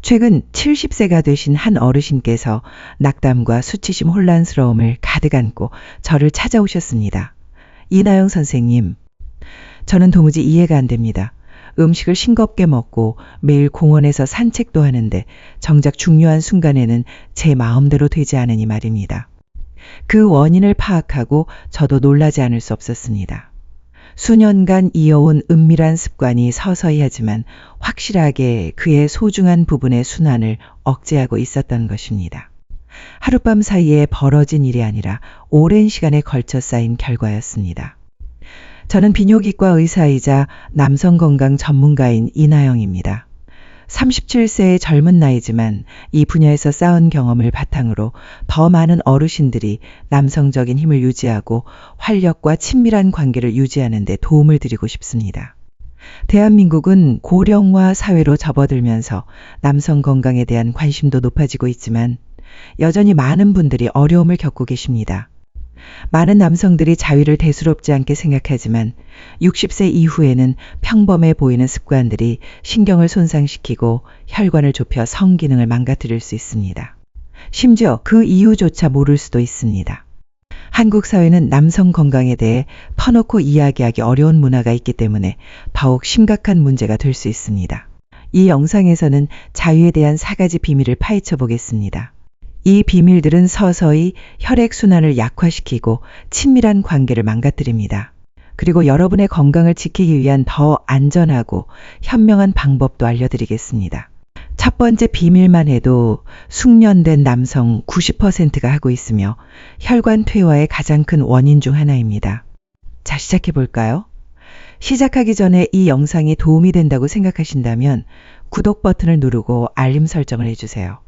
최근 70세가 되신 한 어르신께서 낙담과 수치심 혼란스러움을 가득 안고 저를 찾아오셨습니다. 이나영 선생님, 저는 도무지 이해가 안 됩니다. 음식을 싱겁게 먹고 매일 공원에서 산책도 하는데 정작 중요한 순간에는 제 마음대로 되지 않으니 말입니다. 그 원인을 파악하고 저도 놀라지 않을 수 없었습니다. 수년간 이어온 은밀한 습관이 서서히 하지만 확실하게 그의 소중한 부분의 순환을 억제하고 있었던 것입니다. 하룻밤 사이에 벌어진 일이 아니라 오랜 시간에 걸쳐 쌓인 결과였습니다. 저는 비뇨기과 의사이자 남성 건강 전문가인 이나영입니다. 37세의 젊은 나이지만 이 분야에서 쌓은 경험을 바탕으로 더 많은 어르신들이 남성적인 힘을 유지하고 활력과 친밀한 관계를 유지하는 데 도움을 드리고 싶습니다. 대한민국은 고령화 사회로 접어들면서 남성 건강에 대한 관심도 높아지고 있지만 여전히 많은 분들이 어려움을 겪고 계십니다. 많은 남성들이 자위를 대수롭지 않게 생각하지만 60세 이후에는 평범해 보이는 습관들이 신경을 손상시키고 혈관을 좁혀 성기능을 망가뜨릴 수 있습니다. 심지어 그 이유조차 모를 수도 있습니다. 한국 사회는 남성 건강에 대해 퍼놓고 이야기하기 어려운 문화가 있기 때문에 더욱 심각한 문제가 될 수 있습니다. 이 영상에서는 자유에 대한 사 가지 비밀을 파헤쳐 보겠습니다. 이 비밀들은 서서히 혈액순환을 약화시키고 친밀한 관계를 망가뜨립니다. 그리고 여러분의 건강을 지키기 위한 더 안전하고 현명한 방법도 알려드리겠습니다. 첫 번째 비밀만 해도 숙련된 남성 90%가 하고 있으며 혈관 퇴화의 가장 큰 원인 중 하나입니다. 자, 시작해 볼까요? 시작하기 전에 이 영상이 도움이 된다고 생각하신다면 구독 버튼을 누르고 알림 설정을 해주세요.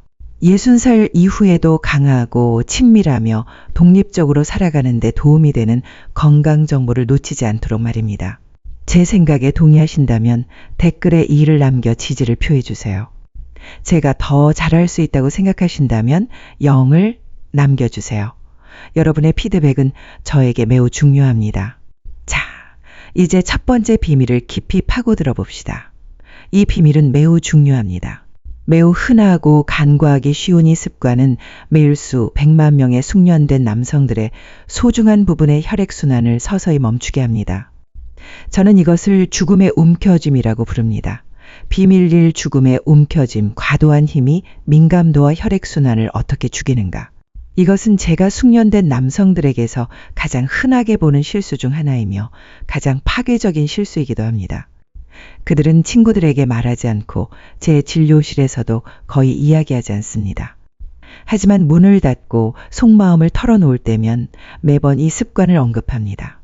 60살 이후에도 강하고 친밀하며 독립적으로 살아가는 데 도움이 되는 건강 정보를 놓치지 않도록 말입니다. 제 생각에 동의하신다면 댓글에 이를 남겨 지지를 표해 주세요. 제가 더 잘할 수 있다고 생각하신다면 0을 남겨주세요. 여러분의 피드백은 저에게 매우 중요합니다. 자, 이제 첫 번째 비밀을 깊이 파고들어 봅시다. 이 비밀은 매우 중요합니다. 매우 흔하고 간과하기 쉬운 이 습관은 매일 수 100만 명의 숙련된 남성들의 소중한 부분의 혈액순환을 서서히 멈추게 합니다. 저는 이것을 죽음의 움켜짐이라고 부릅니다. 비밀일 죽음의 움켜짐, 과도한 힘이 민감도와 혈액순환을 어떻게 죽이는가. 이것은 제가 숙련된 남성들에게서 가장 흔하게 보는 실수 중 하나이며 가장 파괴적인 실수이기도 합니다. 그들은 친구들에게 말하지 않고 제 진료실에서도 거의 이야기하지 않습니다. 하지만 문을 닫고 속마음을 털어놓을 때면 매번 이 습관을 언급합니다.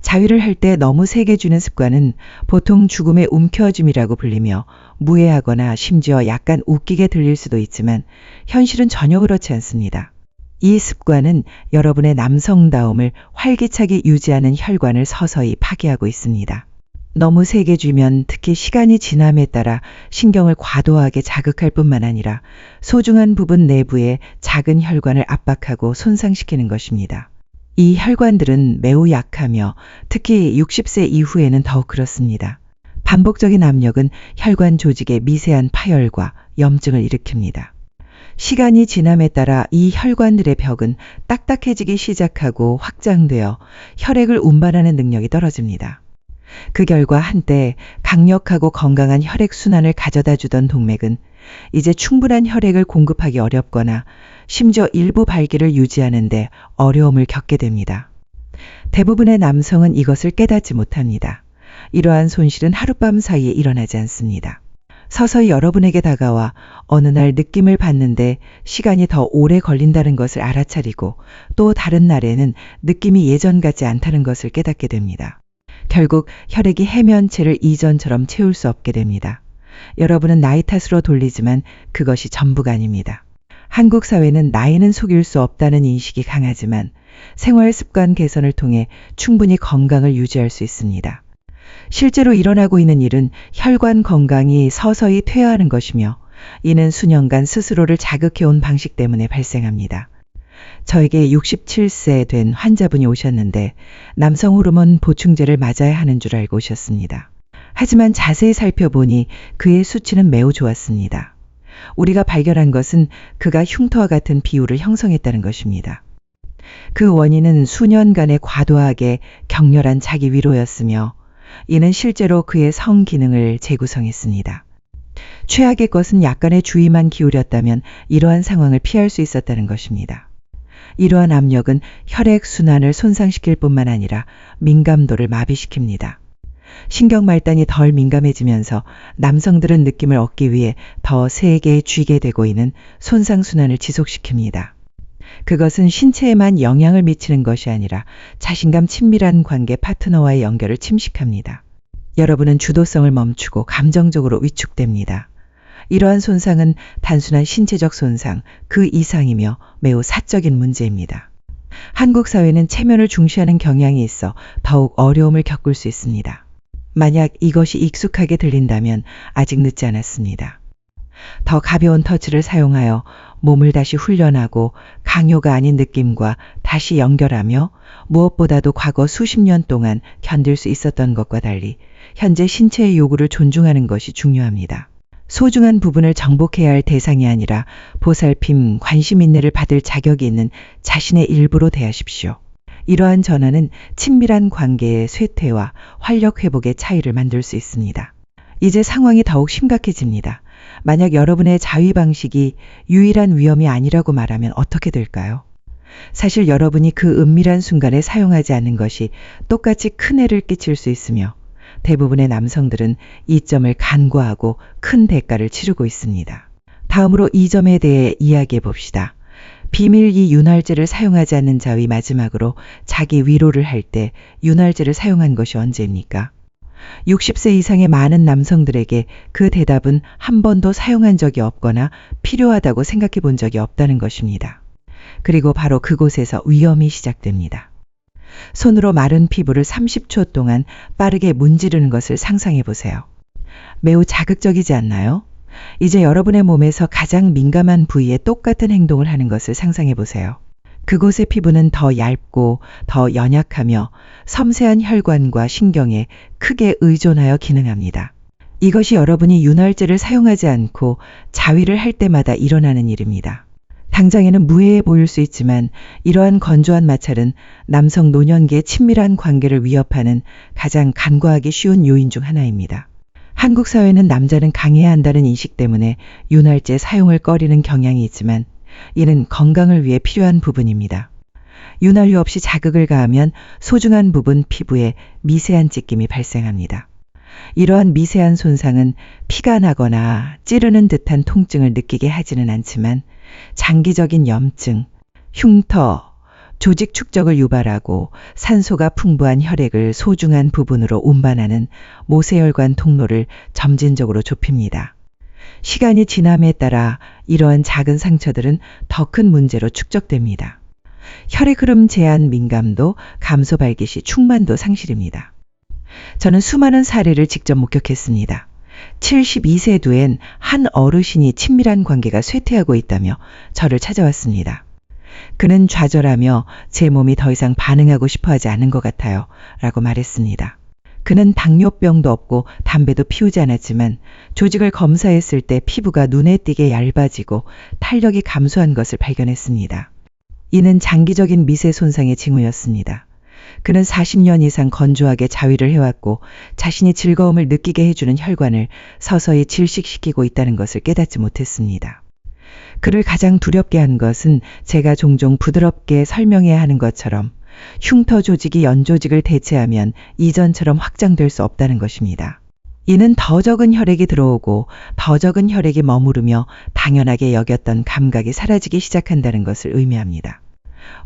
자위를 할 때 너무 세게 주는 습관은 보통 죽음의 움켜짐이라고 불리며 무해하거나 심지어 약간 웃기게 들릴 수도 있지만 현실은 전혀 그렇지 않습니다. 이 습관은 여러분의 남성다움을 활기차게 유지하는 혈관을 서서히 파괴하고 있습니다. 너무 세게 쥐면 특히 시간이 지남에 따라 신경을 과도하게 자극할 뿐만 아니라 소중한 부분 내부의 작은 혈관을 압박하고 손상시키는 것입니다. 이 혈관들은 매우 약하며 특히 60세 이후에는 더욱 그렇습니다. 반복적인 압력은 혈관 조직의 미세한 파열과 염증을 일으킵니다. 시간이 지남에 따라 이 혈관들의 벽은 딱딱해지기 시작하고 확장되어 혈액을 운반하는 능력이 떨어집니다. 그 결과 한때 강력하고 건강한 혈액순환을 가져다 주던 동맥은 이제 충분한 혈액을 공급하기 어렵거나 심지어 일부 발기를 유지하는데 어려움을 겪게 됩니다. 대부분의 남성은 이것을 깨닫지 못합니다. 이러한 손실은 하룻밤 사이에 일어나지 않습니다. 서서히 여러분에게 다가와 어느 날 느낌을 받는데 시간이 더 오래 걸린다는 것을 알아차리고 또 다른 날에는 느낌이 예전 같지 않다는 것을 깨닫게 됩니다. 결국 혈액이 해면체를 이전처럼 채울 수 없게 됩니다. 여러분은 나이 탓으로 돌리지만 그것이 전부가 아닙니다. 한국 사회는 나이는 속일 수 없다는 인식이 강하지만 생활 습관 개선을 통해 충분히 건강을 유지할 수 있습니다. 실제로 일어나고 있는 일은 혈관 건강이 서서히 퇴화하는 것이며 이는 수년간 스스로를 자극해온 방식 때문에 발생합니다. 저에게 67세 된 환자분이 오셨는데 남성 호르몬 보충제를 맞아야 하는 줄 알고 오셨습니다. 하지만 자세히 살펴보니 그의 수치는 매우 좋았습니다. 우리가 발견한 것은 그가 흉터와 같은 비율을 형성했다는 것입니다. 그 원인은 수년간의 과도하게 격렬한 자기 위로였으며 이는 실제로 그의 성 기능을 재구성했습니다. 최악의 것은 약간의 주의만 기울였다면 이러한 상황을 피할 수 있었다는 것입니다. 이러한 압력은 혈액 순환을 손상시킬 뿐만 아니라 민감도를 마비시킵니다. 신경 말단이 덜 민감해지면서 남성들은 느낌을 얻기 위해 더 세게 쥐게 되고 있는 손상 순환을 지속시킵니다. 그것은 신체에만 영향을 미치는 것이 아니라 자신감 친밀한 관계 파트너와의 연결을 침식합니다. 여러분은 주도성을 멈추고 감정적으로 위축됩니다. 이러한 손상은 단순한 신체적 손상, 그 이상이며 매우 사적인 문제입니다. 한국 사회는 체면을 중시하는 경향이 있어 더욱 어려움을 겪을 수 있습니다. 만약 이것이 익숙하게 들린다면 아직 늦지 않았습니다. 더 가벼운 터치를 사용하여 몸을 다시 훈련하고 강요가 아닌 느낌과 다시 연결하며 무엇보다도 과거 수십 년 동안 견딜 수 있었던 것과 달리 현재 신체의 요구를 존중하는 것이 중요합니다. 소중한 부분을 정복해야 할 대상이 아니라 보살핌, 관심 인내를 받을 자격이 있는 자신의 일부로 대하십시오. 이러한 전환은 친밀한 관계의 쇠퇴와 활력 회복의 차이를 만들 수 있습니다. 이제 상황이 더욱 심각해집니다. 만약 여러분의 자위 방식이 유일한 위험이 아니라고 말하면 어떻게 될까요? 사실 여러분이 그 은밀한 순간에 사용하지 않는 것이 똑같이 큰 해를 끼칠 수 있으며 대부분의 남성들은 이 점을 간과하고 큰 대가를 치르고 있습니다. 다음으로 이 점에 대해 이야기해 봅시다. 비밀기 윤활제를 사용하지 않는 자위 마지막으로 자기 위로를 할 때 윤활제를 사용한 것이 언제입니까? 60세 이상의 많은 남성들에게 그 대답은 한 번도 사용한 적이 없거나 필요하다고 생각해 본 적이 없다는 것입니다. 그리고 바로 그곳에서 위험이 시작됩니다. 손으로 마른 피부를 30초 동안 빠르게 문지르는 것을 상상해 보세요. 매우 자극적이지 않나요? 이제 여러분의 몸에서 가장 민감한 부위에 똑같은 행동을 하는 것을 상상해 보세요. 그곳의 피부는 더 얇고 더 연약하며 섬세한 혈관과 신경에 크게 의존하여 기능합니다. 이것이 여러분이 윤활제를 사용하지 않고 자위를 할 때마다 일어나는 일입니다. 당장에는 무해해 보일 수 있지만 이러한 건조한 마찰은 남성 노년기의 친밀한 관계를 위협하는 가장 간과하기 쉬운 요인 중 하나입니다. 한국 사회는 남자는 강해야 한다는 인식 때문에 윤활제 사용을 꺼리는 경향이 있지만 이는 건강을 위해 필요한 부분입니다. 윤활유 없이 자극을 가하면 소중한 부분 피부에 미세한 찢김이 발생합니다. 이러한 미세한 손상은 피가 나거나 찌르는 듯한 통증을 느끼게 하지는 않지만 장기적인 염증, 흉터, 조직 축적을 유발하고 산소가 풍부한 혈액을 소중한 부분으로 운반하는 모세혈관 통로를 점진적으로 좁힙니다. 시간이 지남에 따라 이러한 작은 상처들은 더 큰 문제로 축적됩니다. 혈액 흐름 제한 민감도, 감소 발기 시 충만도 상실입니다. 저는 수많은 사례를 직접 목격했습니다. 72세 두엔 한 어르신이 친밀한 관계가 쇠퇴하고 있다며 저를 찾아왔습니다. 그는 좌절하며 제 몸이 더 이상 반응하고 싶어 하지 않은 것 같아요. 라고 말했습니다. 그는 당뇨병도 없고 담배도 피우지 않았지만 조직을 검사했을 때 피부가 눈에 띄게 얇아지고 탄력이 감소한 것을 발견했습니다. 이는 장기적인 미세 손상의 징후였습니다. 그는 40년 이상 건조하게 자위를 해왔고 자신이 즐거움을 느끼게 해주는 혈관을 서서히 질식시키고 있다는 것을 깨닫지 못했습니다. 그를 가장 두렵게 한 것은 제가 종종 부드럽게 설명해야 하는 것처럼 흉터 조직이 연 조직을 대체하면 이전처럼 확장될 수 없다는 것입니다. 이는 더 적은 혈액이 들어오고 더 적은 혈액이 머무르며 당연하게 여겼던 감각이 사라지기 시작한다는 것을 의미합니다.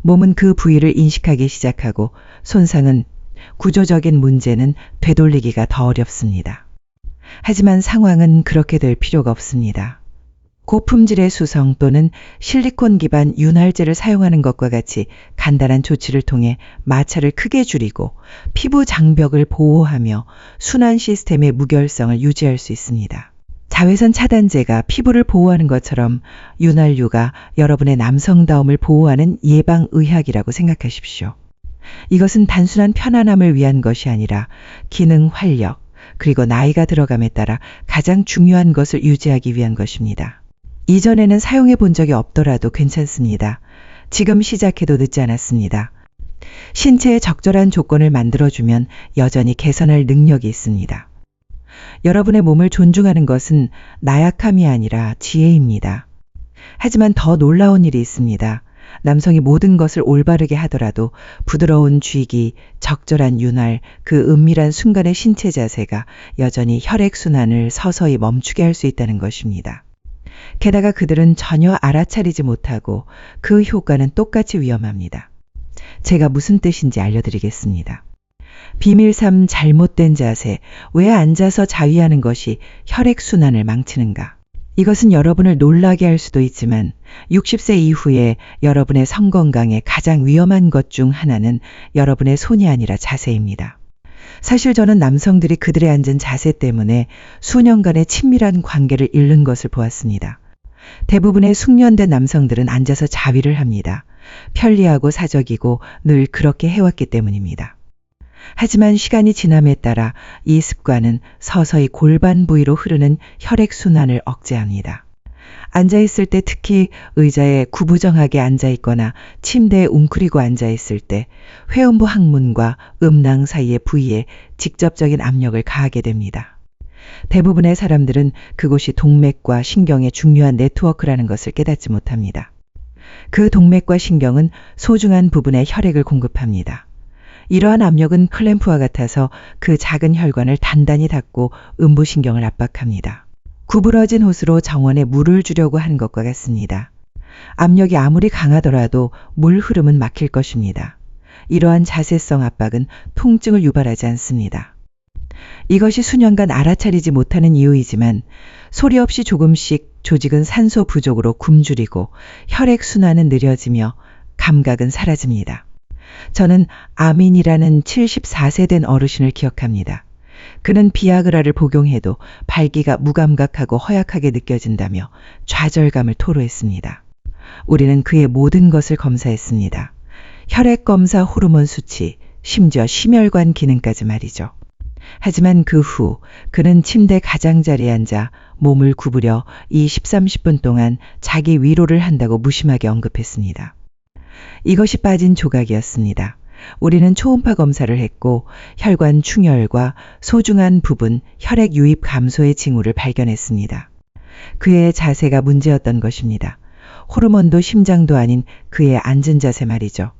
몸은 그 부위를 인식하기 시작하고 손상은 구조적인 문제는 되돌리기가 더 어렵습니다. 하지만 상황은 그렇게 될 필요가 없습니다. 고품질의 수성 또는 실리콘 기반 윤활제를 사용하는 것과 같이 간단한 조치를 통해 마찰을 크게 줄이고 피부 장벽을 보호하며 순환 시스템의 무결성을 유지할 수 있습니다. 자외선 차단제가 피부를 보호하는 것처럼 윤활유가 여러분의 남성다움을 보호하는 예방의학이라고 생각하십시오. 이것은 단순한 편안함을 위한 것이 아니라 기능 활력, 그리고 나이가 들어감에 따라 가장 중요한 것을 유지하기 위한 것입니다. 이전에는 사용해 본 적이 없더라도 괜찮습니다. 지금 시작해도 늦지 않았습니다. 신체에 적절한 조건을 만들어주면 여전히 개선할 능력이 있습니다. 여러분의 몸을 존중하는 것은 나약함이 아니라 지혜입니다. 하지만 더 놀라운 일이 있습니다. 남성이 모든 것을 올바르게 하더라도 부드러운 쥐기, 적절한 윤활, 그 은밀한 순간의 신체 자세가 여전히 혈액순환을 서서히 멈추게 할 수 있다는 것입니다. 게다가 그들은 전혀 알아차리지 못하고 그 효과는 똑같이 위험합니다. 제가 무슨 뜻인지 알려드리겠습니다. 비밀 3 잘못된 자세, 왜 앉아서 자위하는 것이 혈액순환을 망치는가? 이것은 여러분을 놀라게 할 수도 있지만 60세 이후에 여러분의 성건강에 가장 위험한 것 중 하나는 여러분의 손이 아니라 자세입니다. 사실 저는 남성들이 그들의 앉은 자세 때문에 수년간의 친밀한 관계를 잃는 것을 보았습니다. 대부분의 숙련된 남성들은 앉아서 자위를 합니다. 편리하고 사적이고 늘 그렇게 해왔기 때문입니다. 하지만 시간이 지남에 따라 이 습관은 서서히 골반 부위로 흐르는 혈액순환을 억제합니다. 앉아있을 때 특히 의자에 구부정하게 앉아있거나 침대에 웅크리고 앉아있을 때 회음부 항문과 음낭 사이의 부위에 직접적인 압력을 가하게 됩니다. 대부분의 사람들은 그곳이 동맥과 신경의 중요한 네트워크라는 것을 깨닫지 못합니다. 그 동맥과 신경은 소중한 부분에 혈액을 공급합니다. 이러한 압력은 클램프와 같아서 그 작은 혈관을 단단히 닫고 음부신경을 압박합니다. 구부러진 호스로 정원에 물을 주려고 하는 것과 같습니다. 압력이 아무리 강하더라도 물 흐름은 막힐 것입니다. 이러한 자세성 압박은 통증을 유발하지 않습니다. 이것이 수년간 알아차리지 못하는 이유이지만 소리 없이 조금씩 조직은 산소 부족으로 굶주리고 혈액순환은 느려지며 감각은 사라집니다. 저는 아민이라는 74세 된 어르신을 기억합니다. 그는 비아그라를 복용해도 발기가 무감각하고 허약하게 느껴진다며 좌절감을 토로했습니다. 우리는 그의 모든 것을 검사했습니다. 혈액 검사 호르몬 수치, 심지어 심혈관 기능까지 말이죠. 하지만 그 후 그는 침대 가장자리에 앉아 몸을 구부려 이 10, 30분 동안 자기 위로를 한다고 무심하게 언급했습니다. 이것이 빠진 조각이었습니다. 우리는 초음파 검사를 했고 혈관 충혈과 소중한 부분 혈액 유입 감소의 징후를 발견했습니다. 그의 자세가 문제였던 것입니다. 호르몬도 심장도 아닌 그의 앉은 자세 말이죠.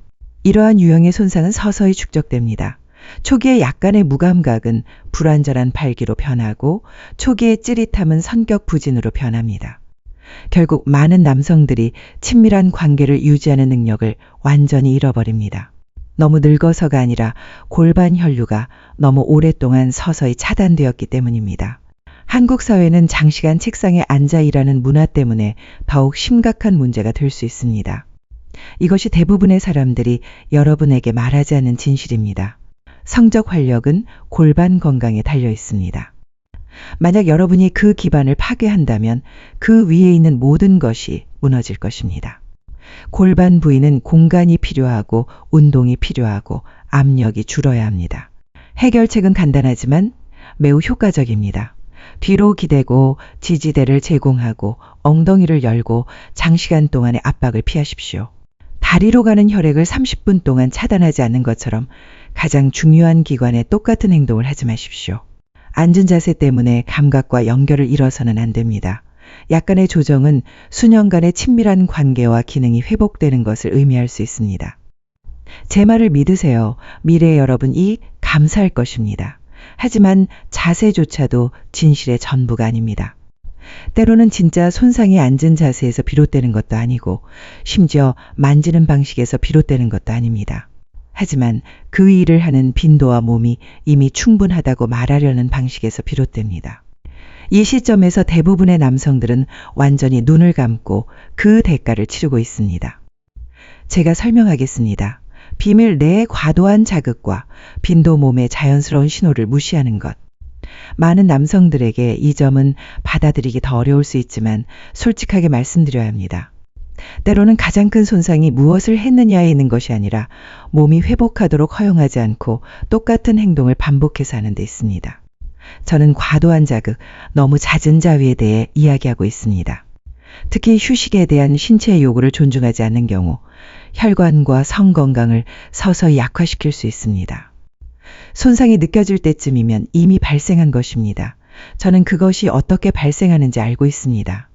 이러한 유형의 손상은 서서히 축적됩니다. 초기의 약간의 무감각은 불완전한 발기로 변하고 초기의 찌릿함은 성격 부진으로 변합니다. 결국 많은 남성들이 친밀한 관계를 유지하는 능력을 완전히 잃어버립니다. 너무 늙어서가 아니라 골반 혈류가 너무 오랫동안 서서히 차단되었기 때문입니다. 한국 사회는 장시간 책상에 앉아 일하는 문화 때문에 더욱 심각한 문제가 될 수 있습니다. 이것이 대부분의 사람들이 여러분에게 말하지 않는 진실입니다. 성적 활력은 골반 건강에 달려 있습니다. 만약 여러분이 그 기반을 파괴한다면 그 위에 있는 모든 것이 무너질 것입니다. 골반 부위는 공간이 필요하고 운동이 필요하고 압력이 줄어야 합니다. 해결책은 간단하지만 매우 효과적입니다. 뒤로 기대고 지지대를 제공하고 엉덩이를 열고 장시간 동안의 압박을 피하십시오. 다리로 가는 혈액을 30분 동안 차단하지 않는 것처럼 가장 중요한 기관에 똑같은 행동을 하지 마십시오. 앉은 자세 때문에 감각과 연결을 잃어서는 안 됩니다. 약간의 조정은 수년간의 친밀한 관계와 기능이 회복되는 것을 의미할 수 있습니다. 제 말을 믿으세요. 미래의 여러분이 감사할 것입니다. 하지만 자세조차도 진실의 전부가 아닙니다. 때로는 진짜 손상이 앉은 자세에서 비롯되는 것도 아니고 심지어 만지는 방식에서 비롯되는 것도 아닙니다. 하지만 그 일을 하는 빈도와 몸이 이미 충분하다고 말하려는 방식에서 비롯됩니다. 이 시점에서 대부분의 남성들은 완전히 눈을 감고 그 대가를 치르고 있습니다. 제가 설명하겠습니다. 비밀 내의 과도한 자극과 빈도 몸의 자연스러운 신호를 무시하는 것. 많은 남성들에게 이 점은 받아들이기 더 어려울 수 있지만 솔직하게 말씀드려야 합니다. 때로는 가장 큰 손상이 무엇을 했느냐에 있는 것이 아니라 몸이 회복하도록 허용하지 않고 똑같은 행동을 반복해서 하는 데 있습니다. 저는 과도한 자극, 너무 잦은 자위에 대해 이야기하고 있습니다. 특히 휴식에 대한 신체의 요구를 존중하지 않는 경우 혈관과 성 건강을 서서히 약화시킬 수 있습니다. 손상이 느껴질 때쯤이면 이미 발생한 것입니다. 저는 그것이 어떻게 발생하는지 알고 있습니다.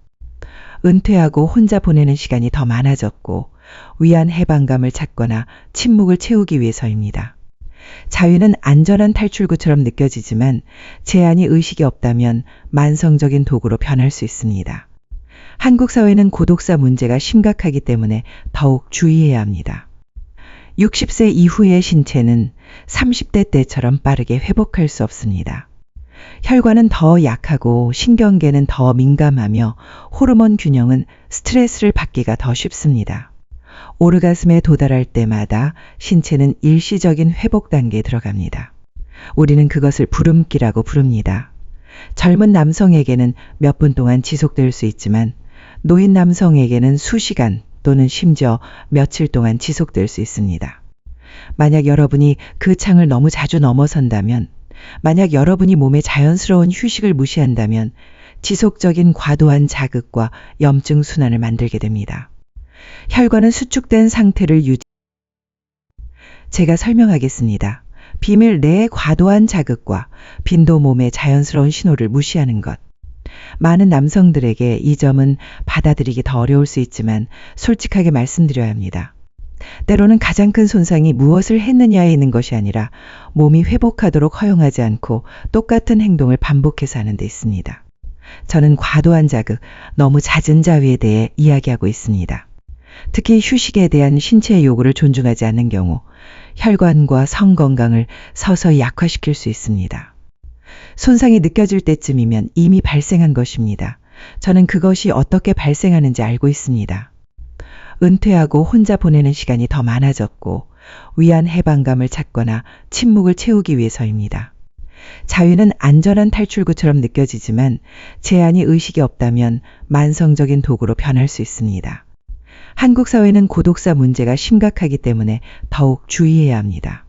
은퇴하고 혼자 보내는 시간이 더 많아졌고 위안 해방감을 찾거나 침묵을 채우기 위해서입니다. 자유는 안전한 탈출구처럼 느껴지지만 제한이 의식이 없다면 만성적인 도구로 변할 수 있습니다. 한국 사회는 고독사 문제가 심각하기 때문에 더욱 주의해야 합니다. 60세 이후의 신체는 30대 때처럼 빠르게 회복할 수 없습니다. 혈관은 더 약하고 신경계는 더 민감하며 호르몬 균형은 스트레스를 받기가 더 쉽습니다. 오르가슴에 도달할 때마다 신체는 일시적인 회복 단계에 들어갑니다. 우리는 그것을 부름기라고 부릅니다. 젊은 남성에게는 몇 분 동안 지속될 수 있지만 노인 남성에게는 수시간 또는 심지어 며칠 동안 지속될 수 있습니다. 만약 여러분이 그 창을 너무 자주 넘어선다면, 만약 여러분이 몸의 자연스러운 휴식을 무시한다면 지속적인 과도한 자극과 염증 순환을 만들게 됩니다. 혈관은 수축된 상태를 유지. 제가 설명하겠습니다. 비밀 내의 과도한 자극과 빈도 몸의 자연스러운 신호를 무시하는 것. 많은 남성들에게 이 점은 받아들이기 더 어려울 수 있지만 솔직하게 말씀드려야 합니다. 때로는 가장 큰 손상이 무엇을 했느냐에 있는 것이 아니라 몸이 회복하도록 허용하지 않고 똑같은 행동을 반복해서 하는 데 있습니다. 저는 과도한 자극, 너무 잦은 자위에 대해 이야기하고 있습니다. 특히 휴식에 대한 신체의 요구를 존중하지 않는 경우 혈관과 성 건강을 서서히 약화시킬 수 있습니다. 손상이 느껴질 때쯤이면 이미 발생한 것입니다. 저는 그것이 어떻게 발생하는지 알고 있습니다. 은퇴하고 혼자 보내는 시간이 더 많아졌고 위안 해방감을 찾거나 침묵을 채우기 위해서입니다. 자유는 안전한 탈출구처럼 느껴지지만 제한이 의식이 없다면 만성적인 도구로 변할 수 있습니다. 한국 사회는 고독사 문제가 심각하기 때문에 더욱 주의해야 합니다.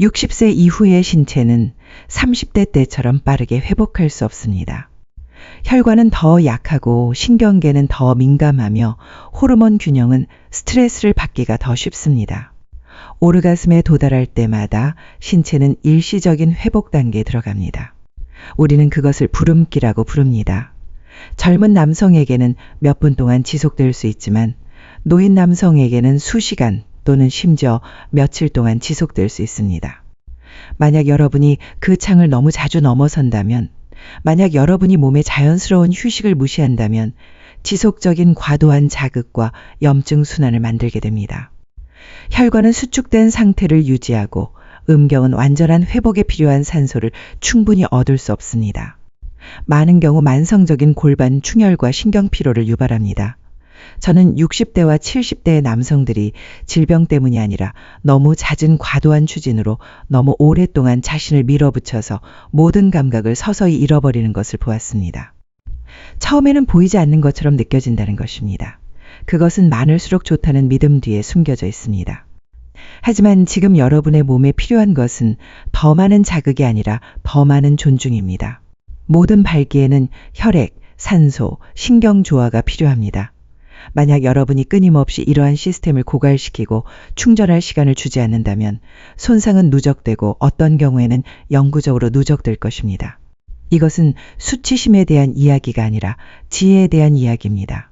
60세 이후의 신체는 30대 때처럼 빠르게 회복할 수 없습니다. 혈관은 더 약하고 신경계는 더 민감하며 호르몬 균형은 스트레스를 받기가 더 쉽습니다. 오르가슴에 도달할 때마다 신체는 일시적인 회복 단계에 들어갑니다. 우리는 그것을 부름기라고 부릅니다. 젊은 남성에게는 몇 분 동안 지속될 수 있지만 노인 남성에게는 수시간 또는 심지어 며칠 동안 지속될 수 있습니다. 만약 여러분이 그 창을 너무 자주 넘어선다면, 만약 여러분이 몸의 자연스러운 휴식을 무시한다면 지속적인 과도한 자극과 염증 순환을 만들게 됩니다. 혈관은 수축된 상태를 유지하고 음경은 완전한 회복에 필요한 산소를 충분히 얻을 수 없습니다. 많은 경우 만성적인 골반 충혈과 신경 피로를 유발합니다. 저는 60대와 70대의 남성들이 질병 때문이 아니라 너무 잦은 과도한 추진으로 너무 오랫동안 자신을 밀어붙여서 모든 감각을 서서히 잃어버리는 것을 보았습니다. 처음에는 보이지 않는 것처럼 느껴진다는 것입니다. 그것은 많을수록 좋다는 믿음 뒤에 숨겨져 있습니다. 하지만 지금 여러분의 몸에 필요한 것은 더 많은 자극이 아니라 더 많은 존중입니다. 모든 발기에는 혈액, 산소, 신경 조화가 필요합니다. 만약 여러분이 끊임없이 이러한 시스템을 고갈시키고 충전할 시간을 주지 않는다면 손상은 누적되고 어떤 경우에는 영구적으로 누적될 것입니다. 이것은 수치심에 대한 이야기가 아니라 지혜에 대한 이야기입니다.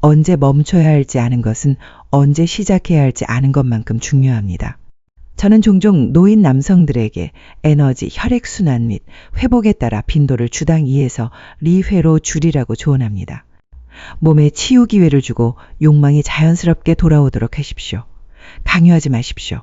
언제 멈춰야 할지 아는 것은 언제 시작해야 할지 아는 것만큼 중요합니다. 저는 종종 노인 남성들에게 에너지, 혈액순환 및 회복에 따라 빈도를 주당 2에서 리회로 줄이라고 조언합니다. 몸에 치유 기회를 주고 욕망이 자연스럽게 돌아오도록 하십시오. 강요하지 마십시오.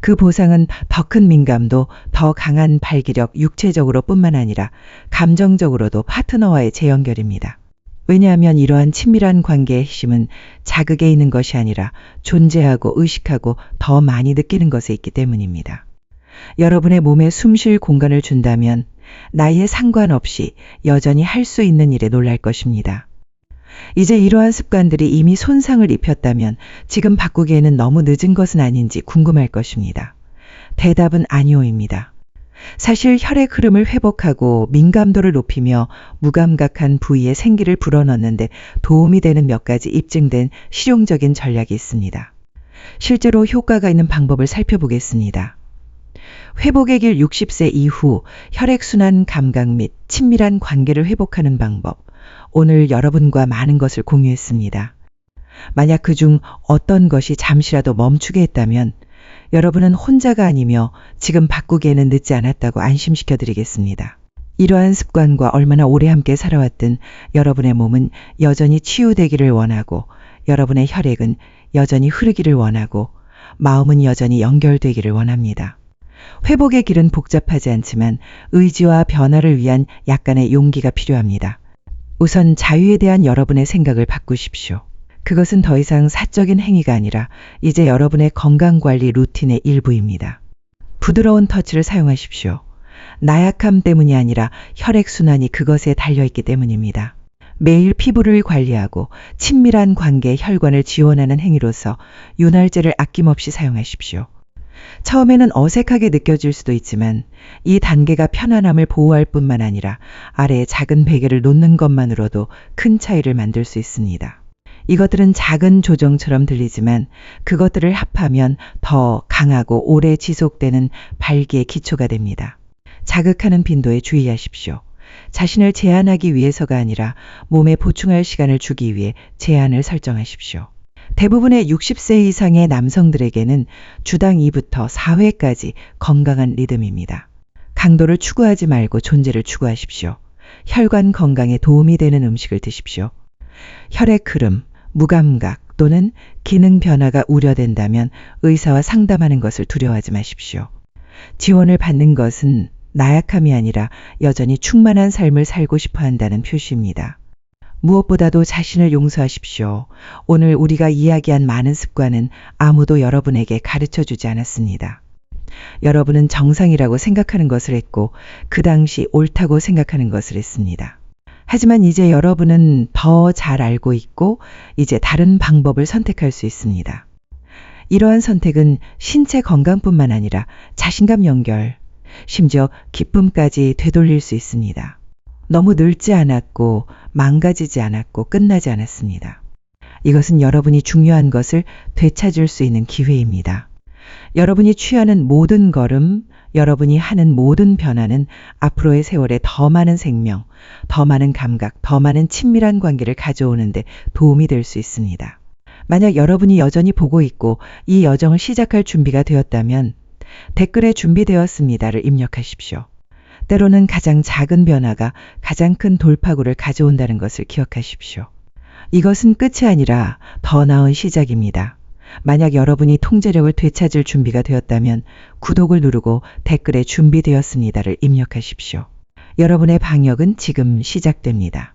그 보상은 더 큰 민감도, 더 강한 발기력, 육체적으로 뿐만 아니라 감정적으로도 파트너와의 재연결입니다. 왜냐하면 이러한 친밀한 관계의 핵심은 자극에 있는 것이 아니라 존재하고 의식하고 더 많이 느끼는 것에 있기 때문입니다. 여러분의 몸에 숨 쉴 공간을 준다면 나이에 상관없이 여전히 할 수 있는 일에 놀랄 것입니다. 이제 이러한 습관들이 이미 손상을 입혔다면 지금 바꾸기에는 너무 늦은 것은 아닌지 궁금할 것입니다. 대답은 아니오입니다. 사실 혈액 흐름을 회복하고 민감도를 높이며 무감각한 부위에 생기를 불어넣는데 도움이 되는 몇 가지 입증된 실용적인 전략이 있습니다. 실제로 효과가 있는 방법을 살펴보겠습니다. 회복의 길 60세 이후 혈액순환 감각 및 친밀한 관계를 회복하는 방법. 오늘 여러분과 많은 것을 공유했습니다. 만약 그중 어떤 것이 잠시라도 멈추게 했다면 여러분은 혼자가 아니며 지금 바꾸기에는 늦지 않았다고 안심시켜 드리겠습니다. 이러한 습관과 얼마나 오래 함께 살아왔든 여러분의 몸은 여전히 치유되기를 원하고 여러분의 혈액은 여전히 흐르기를 원하고 마음은 여전히 연결되기를 원합니다. 회복의 길은 복잡하지 않지만 의지와 변화를 위한 약간의 용기가 필요합니다. 우선 자유에 대한 여러분의 생각을 바꾸십시오. 그것은 더 이상 사적인 행위가 아니라 이제 여러분의 건강관리 루틴의 일부입니다. 부드러운 터치를 사용하십시오. 나약함 때문이 아니라 혈액순환이 그것에 달려있기 때문입니다. 매일 피부를 관리하고 친밀한 관계 혈관을 지원하는 행위로서 윤활제를 아낌없이 사용하십시오. 처음에는 어색하게 느껴질 수도 있지만 이 단계가 편안함을 보호할 뿐만 아니라 아래에 작은 베개를 놓는 것만으로도 큰 차이를 만들 수 있습니다. 이것들은 작은 조정처럼 들리지만 그것들을 합하면 더 강하고 오래 지속되는 발기의 기초가 됩니다. 자극하는 빈도에 주의하십시오. 자신을 제한하기 위해서가 아니라 몸에 보충할 시간을 주기 위해 제한을 설정하십시오. 대부분의 60세 이상의 남성들에게는 주당 2부터 4회까지 건강한 리듬입니다. 강도를 추구하지 말고 존재를 추구하십시오. 혈관 건강에 도움이 되는 음식을 드십시오. 혈액 흐름, 무감각 또는 기능 변화가 우려된다면 의사와 상담하는 것을 두려워하지 마십시오. 지원을 받는 것은 나약함이 아니라 여전히 충만한 삶을 살고 싶어 한다는 표시입니다. 무엇보다도 자신을 용서하십시오. 오늘 우리가 이야기한 많은 습관은 아무도 여러분에게 가르쳐 주지 않았습니다. 여러분은 정상이라고 생각하는 것을 했고, 그 당시 옳다고 생각하는 것을 했습니다. 하지만 이제 여러분은 더 잘 알고 있고, 이제 다른 방법을 선택할 수 있습니다. 이러한 선택은 신체 건강뿐만 아니라 자신감 연결, 심지어 기쁨까지 되돌릴 수 있습니다. 너무 늙지 않았고 망가지지 않았고 끝나지 않았습니다. 이것은 여러분이 중요한 것을 되찾을 수 있는 기회입니다. 여러분이 취하는 모든 걸음, 여러분이 하는 모든 변화는 앞으로의 세월에 더 많은 생명, 더 많은 감각, 더 많은 친밀한 관계를 가져오는데 도움이 될 수 있습니다. 만약 여러분이 여전히 보고 있고 이 여정을 시작할 준비가 되었다면 댓글에 준비되었습니다를 입력하십시오. 때로는 가장 작은 변화가 가장 큰 돌파구를 가져온다는 것을 기억하십시오. 이것은 끝이 아니라 더 나은 시작입니다. 만약 여러분이 통제력을 되찾을 준비가 되었다면 구독을 누르고 댓글에 준비되었습니다를 입력하십시오. 여러분의 방역은 지금 시작됩니다.